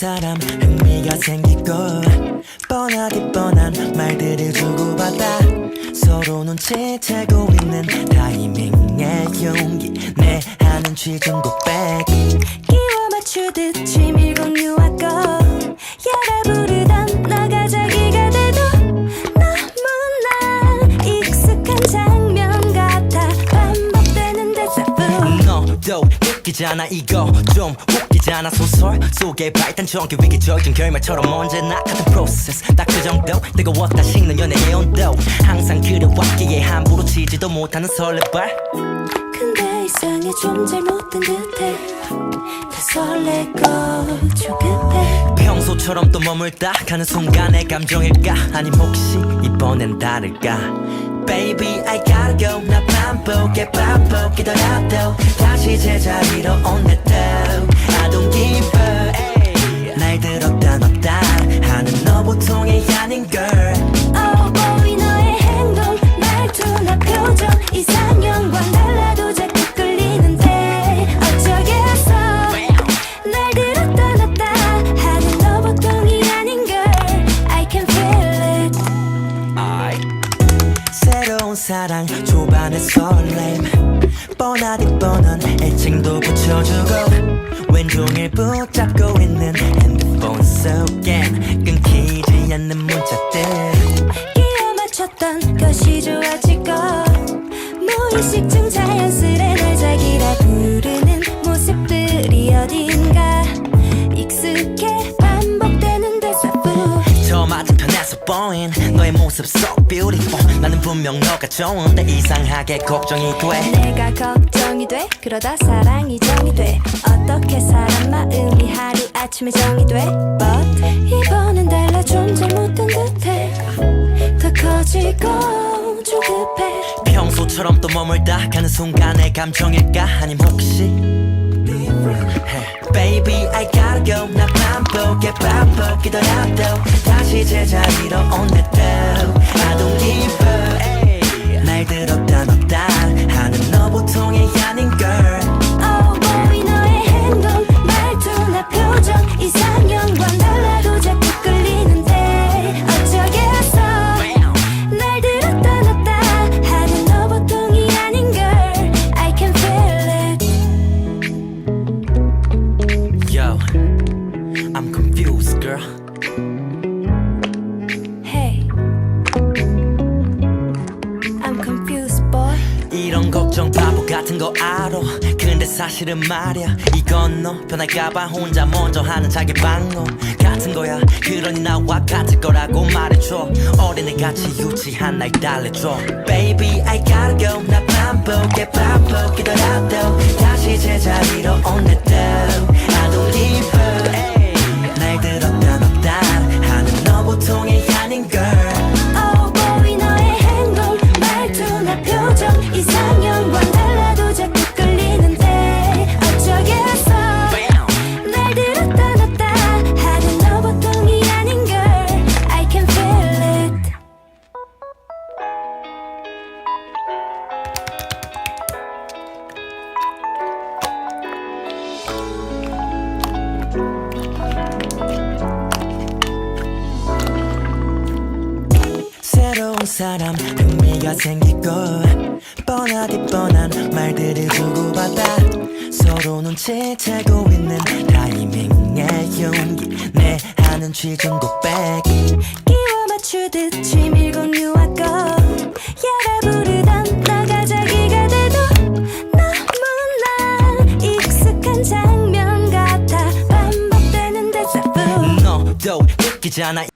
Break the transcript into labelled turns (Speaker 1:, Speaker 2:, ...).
Speaker 1: 사람 흥미가 생기고 뻔하디 뻔한 말들을 주고받아 서로 눈치채고 있는 타이밍의 용기 내 하는 취중 고백
Speaker 2: 끼워 맞추듯 치밀곤 유아
Speaker 1: 웃기잖아 이거 좀 웃기잖아. 소설 속의 발단적인 위기적인 결말처럼 언제나 같은 프로세스 딱 그 정도? 뜨거웠다 식는 연애의 온도 항상 그려왔기에 함부로 치지도 못하는 설레발.
Speaker 2: 근데 이상해 좀 잘못된 듯해. 다 설레고 조급해.
Speaker 1: 평소처럼 또 머물다 가는 순간의 감정일까? 아님 혹시 이번엔 다를까? Baby I gotta go. 나 반복해 반복이더라도 다시 제자리로 온내도 I don't give up 날 들었다 놨다 하는 너 보통이 아닌 girl.
Speaker 2: Oh boy 너의 행동 말투나 표정 이상형과 달라도 자꾸 끌리는데 어쩌겠어. 날 들었다 놨다 하는 너 보통이 아닌 걸 I can feel it.
Speaker 1: I 새로운 사랑 초반의 설렘 뻔하디 뻔한 애칭도 붙여주고 왼종일 붙잡고 있는 핸드폰 속엔 끊기지 않는 문자들.
Speaker 2: 끼워 맞췄던 것이 좋아지고 무의식 중 자연스레 날 자기라 부르는 모습들이 어딘가 익숙해 반복되는 대사뿐
Speaker 1: 저 맞은편에서 보인 너의 모습 so beautiful. 나는 분명 너가 좋은데 이상하게 걱정이 돼.
Speaker 2: 내가 걱정이 돼? 그러다 사랑이 정이 돼. 어떻게 사람 마음이 하루 아침에 정이 돼? But 이번엔 달라 좀 잘못된 듯해. 더 커지고 조급해.
Speaker 1: 평소처럼 또 머물다 가는 순간의 감정일까? 아님 혹시? Baby I gotta go 나 반복해 반복이더라도 다시 제자리로 온내도 I don't give up 날 들었다 놨다 하는 너 보통이 아닌 girl.
Speaker 2: Oh boy 너의 행동 말투나 표정 이상형과 달라도 자꾸 끌리는데 어쩌겠어? 날 들었다 놨다 하는 너 보통이 아닌 걸 I can feel it.
Speaker 1: Yo I'm confused girl 거 알아. 근데 사실은 말야. 이건 너 변할까봐 혼자 먼저 하는 자기 방어 같은 거야. 그러니 나와 같을 거라고 말해줘. 어린애같이 유치한 날 달래줘. Baby I gotta go. 나 반복해 반복이더라도 다시 제자리로 온내 사람 흥미가 생기고 뻔하디 뻔한 말들을 주고받아 서로 눈치채고 있는 타이밍의 용기 내 하는 취중 고백
Speaker 2: 끼워 맞추듯 치밀곤 유아고 야라 부르던 너가 자기가 돼도 너무나 익숙한 장면 같아. 반복되는 대사뿐
Speaker 1: 너도 웃기잖아